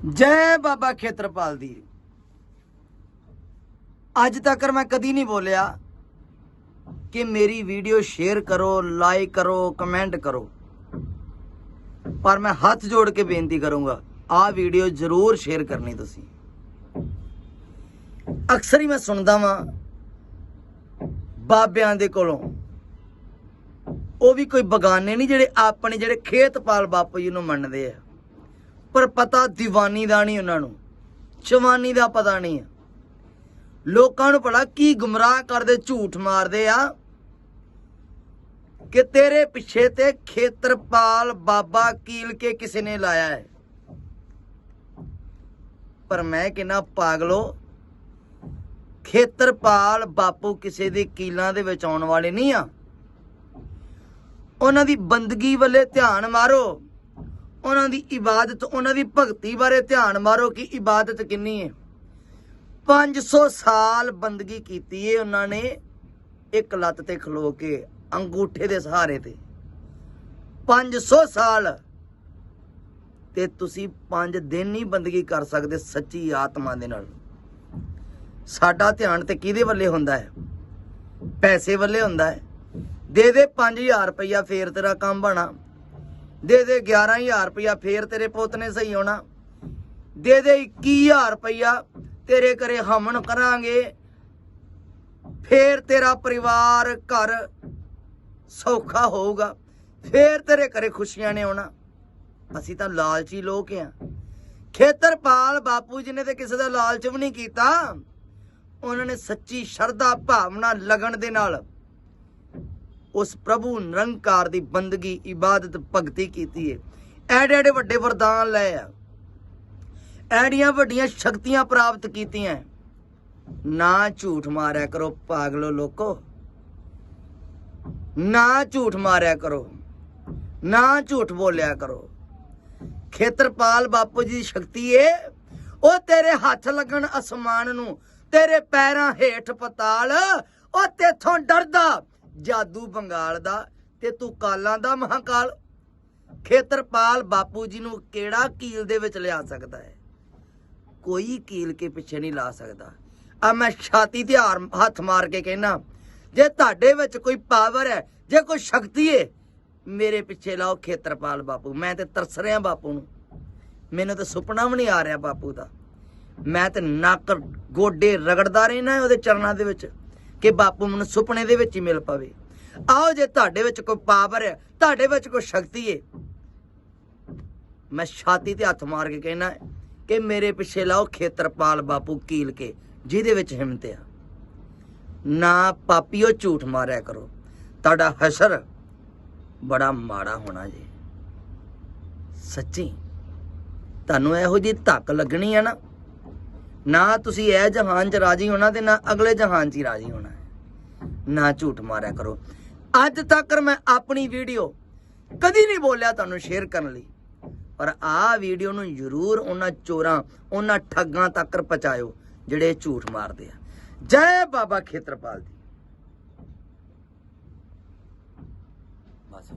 ਜੈ ਬਾਬਾ ਖੇਤਰਪਾਲ ਦੀ। ਅੱਜ ਤੱਕ ਮੈਂ ਕਦੀ ਨਹੀਂ ਬੋਲਿਆ ਕਿ ਮੇਰੀ ਵੀਡੀਓ ਸ਼ੇਅਰ ਕਰੋ ਲਾਈਕ ਕਰੋ ਕਮੈਂਟ ਕਰੋ। ਪਰ ਮੈਂ ਹੱਥ ਜੋੜ ਕੇ ਬੇਨਤੀ ਕਰੂੰਗਾ, ਆਹ ਵੀਡੀਓ ਜ਼ਰੂਰ ਸ਼ੇਅਰ ਕਰਨੀ ਤੁਸੀਂ। ਅਕਸਰ ਹੀ ਮੈਂ ਸੁਣਦਾ ਵਾਂ, ਬਾਬਿਆਂ ਦੇ ਕੋਲੋਂ। ਉਹ ਵੀ ਕੋਈ ਬਗਾਨੇ ਨਹੀਂ ਜਿਹੜੇ ਆਪਣੇ ਜਿਹੜੇ ਖੇਤਪਾਲ ਬਾਪੂ ਜੀ ਨੂੰ ਮੰਨਦੇ ਆ। ਪਰ ਪਤਾ ਦੀਵਾਨੀ ਦਾ ਨਹੀਂ ਉਹਨਾਂ ਨੂੰ ਚਵਾਨੀ ਦਾ ਪਤਾ ਨਹੀਂ ਲੋਕਾਂ ਨੂੰ ਭਲਾ ਕੀ ਗੁੰਮਰਾਹ ਕਰਦੇ, ਝੂਠ ਮਾਰਦੇ ਆ ਕਿ ਤੇਰੇ ਪਿੱਛੇ ਤੇ ਖੇਤਰਪਾਲ ਬਾਬਾ ਕੀਲ ਕੇ ਕਿਸੇ ਨੇ ਲਾਇਆ ਹੈ। ਪਰ ਮੈਂ ਕਿੰਨਾ ਪਾਗਲੋ ਖੇਤਰਪਾਲ ਬਾਪੂ ਕਿਸੇ ਦੇ ਕੀਲਾਂ ਦੇ ਵਿੱਚ ਆਉਣ ਵਾਲੇ ਨਹੀਂ ਆ। ਉਹਨਾਂ ਦੀ ਬੰਦਗੀ ਵੱਲੇ ਧਿਆਨ ਮਾਰੋ। ਉਹਨਾਂ ਦੀ ਇਬਾਦਤ, ਉਹਨਾਂ ਦੀ ਭਗਤੀ ਬਾਰੇ ਧਿਆਨ ਮਾਰੋ ਕਿ ਇਬਾਦਤ ਕਿੰਨੀ ਹੈ। 500 ਸਾਲ ਬੰਦਗੀ ਕੀਤੀ ਏ, ਉਹਨਾਂ ਨੇ ਇੱਕ ਲੱਤ ਤੇ ਖਲੋ ਕੇ ਅੰਗੂਠੇ ਦੇ ਸਹਾਰੇ ਤੇ। 500 ਸਾਲ ਤੇ ਤੁਸੀਂ 5 ਦਿਨ ਹੀ ਬੰਦਗੀ ਕਰ ਸਕਦੇ ਸੱਚੀ ਆਤਮਾ ਦੇ ਨਾਲ। ਸਾਡਾ ਧਿਆਨ ਤੇ ਕਿਹਦੇ ਵੱਲੇ ਹੁੰਦਾ ਹੈ? ਪੈਸੇ ਵੱਲੇ ਹੁੰਦਾ ਹੈ। ਦੇ ਦੇ 5000 ਰੁਪਇਆ ਫੇਰ ਤੇਰਾ ਕੰਮ ਬਣਾ। ਦੇ ਦੇ 11000 ਰੁਪਇਆ, ਫੇਰ ਤੇਰੇ ਪੁੱਤ ਨੇ ਸਹੀ ਹੋਣਾ। ਦੇ ਦੇ 21000 ਰੁਪਇਆ, ਤੇਰੇ ਘਰੇ ਹਮਨ ਕਰਾਂਗੇ। ਫੇਰ ਤੇਰਾ ਪਰਿਵਾਰ, ਘਰ ਸੌਖਾ ਹੋਊਗਾ। ਫੇਰ ਤੇਰੇ ਘਰੇ ਖੁਸ਼ੀਆਂ ਨੇ ਆਉਣਾ। ਅਸੀਂ ਤਾਂ ਲਾਲਚੀ ਲੋਕ ਆ ਖੇਤਰਪਾਲ ਬਾਪੂ ਜੀ ਨੇ ਤੇ ਕਿਸੇ ਦਾ ਲਾਲਚ ਵੀ ਨਹੀਂ ਕੀਤਾ। ਉਹਨਾਂ ਨੇ ਸੱਚੀ ਸ਼ਰਧਾ, ਭਾਵਨਾ, ਲਗਨ ਦੇ ਨਾਲ ਉਸ ਪ੍ਰਭੂ ਨਿਰੰਕਾਰ ਦੀ ਬੰਦਗੀ, ਇਬਾਦਤ, ਭਗਤੀ ਕੀਤੀ ਹੈ ਐਡੇ ਐਡੇ ਵੱਡੇ ਵਰਦਾਨ ਲਏ ਆ। ਐਡੀਆਂ ਵੱਡੀਆਂ ਸ਼ਕਤੀਆਂ ਪ੍ਰਾਪਤ ਕੀਤੀਆਂ। ਨਾ ਝੂਠ ਮਾਰਿਆ ਕਰੋ, ਪਾਗਲੋ ਲੋਕੋ। ਨਾ ਝੂਠ ਮਾਰਿਆ ਕਰੋ। ਨਾ ਝੂਠ ਬੋਲਿਆ ਕਰੋ। ਖੇਤਰਪਾਲ ਬਾਪੂ ਜੀ ਦੀ ਸ਼ਕਤੀ ਏ। ਉਹ ਤੇਰੇ ਹੱਥ ਲੱਗਣ ਅਸਮਾਨ ਨੂੰ, ਤੇਰੇ ਪੈਰਾਂ ਹੇਠ ਪਤਾਲ, ਉਹ ਤੇਥੋਂ ਡਰਦਾ। ਜਾਦੂ ਬੰਗਾਲ ਦਾ ਤੇ ਤੂੰ ਕਾਲਾਂ ਦਾ ਮਹਾਕਾਲ। ਖੇਤਰਪਾਲ ਬਾਪੂ ਜੀ ਨੂੰ ਕਿਹੜਾ ਕੀਲ ਦੇ ਵਿੱਚ ਲਿਆ ਸਕਦਾ ਹੈ? ਕੋਈ ਕੀਲ ਕੇ ਪਿੱਛੇ ਨਹੀਂ ਲਾ ਸਕਦਾ। ਆ ਮੈਂ ਛਾਤੀ ਤੇ ਹੱਥ ਮਾਰ ਕੇ ਕਹਿਣਾ ਜੇ ਤੁਹਾਡੇ ਵਿੱਚ ਕੋਈ ਪਾਵਰ ਹੈ, ਜੇ ਕੋਈ ਸ਼ਕਤੀ ਹੈ, ਮੇਰੇ ਪਿੱਛੇ ਲਾਓ ਖੇਤਰਪਾਲ ਬਾਪੂ। ਮੈਂ ਤੇ ਤਰਸ ਰਿਹਾ ਬਾਪੂ ਨੂੰ। ਮੈਨੂੰ ਤਾਂ ਸੁਪਨਾ ਵੀ ਨਹੀਂ ਆ ਰਿਹਾ ਬਾਪੂ ਦਾ। ਮੈਂ ਤੇ ਨੱਕ ਗੋਡੇ ਰਗੜਦਾ ਰਹਿਣਾ ਉਹਦੇ ਚਰਨਾਂ ਦੇ ਵਿੱਚ। ਕਿ ਬਾਪੂ ਮੈਨੂੰ ਸੁਪਨੇ ਦੇ ਵਿੱਚ ਹੀ ਮਿਲ ਪਾਵੇ। ਆਓ ਜੇ ਤੁਹਾਡੇ ਵਿੱਚ ਕੋਈ ਪਾਵਰ ਹੈ, ਤੁਹਾਡੇ ਵਿੱਚ ਕੋਈ ਸ਼ਕਤੀ ਹੈ। ਮੈਂ ਛਾਤੀ ਤੇ ਹੱਥ ਮਾਰ ਕੇ ਕਹਿਣਾ ਕਿ ਮੇਰੇ ਪਿੱਛੇ ਲਾਓ ਖੇਤਰਪਾਲ ਬਾਪੂ ਕੀਲ ਕੇ, ਜਿਹਦੇ ਵਿੱਚ ਹਿੰਮਤ ਆ। ਨਾ ਪਾਪੀਓ ਝੂਠ ਮਾਰਿਆ ਕਰੋ। ਤੁਹਾਡਾ ਹਸ਼ਰ ਬੜਾ ਮਾੜਾ ਹੋਣਾ ਜੀ। ਸੱਚੀ, ਤੁਹਾਨੂੰ ਇਹੋ ਜੀ ਧੱਕ ਲੱਗਣੀ ਹੈ ਨਾ ਨਾ ਤੁਸੀਂ ਇਹ ਜਹਾਨ 'ਚ ਰਾਜੀ ਹੋਣਾ ਤੇ ਨਾ ਅਗਲੇ ਜਹਾਨ 'ਚ ਹੀ ਰਾਜੀ ਹੋਣਾ ਨਾ ਝੂਠ ਮਾਰਿਆ ਕਰੋ। ਅੱਜ ਤੱਕ ਮੈਂ ਆਪਣੀ ਵੀਡੀਓ ਕਦੀ ਨਹੀਂ ਬੋਲਿਆ ਤੁਹਾਨੂੰ ਸ਼ੇਅਰ ਕਰਨ ਲਈ। ਪਰ ਆਹ ਵੀਡੀਓ ਨੂੰ ਜ਼ਰੂਰ ਉਹਨਾਂ ਚੋਰਾਂ, ਉਹਨਾਂ ਠੱਗਾਂ ਤੱਕ ਪਹੁੰਚਾਇਓ ਜਿਹੜੇ ਝੂਠ ਮਾਰਦੇ ਆ। ਜੈ ਬਾਬਾ ਖੇਤਰਪਾਲ ਜੀ। ਬਸ।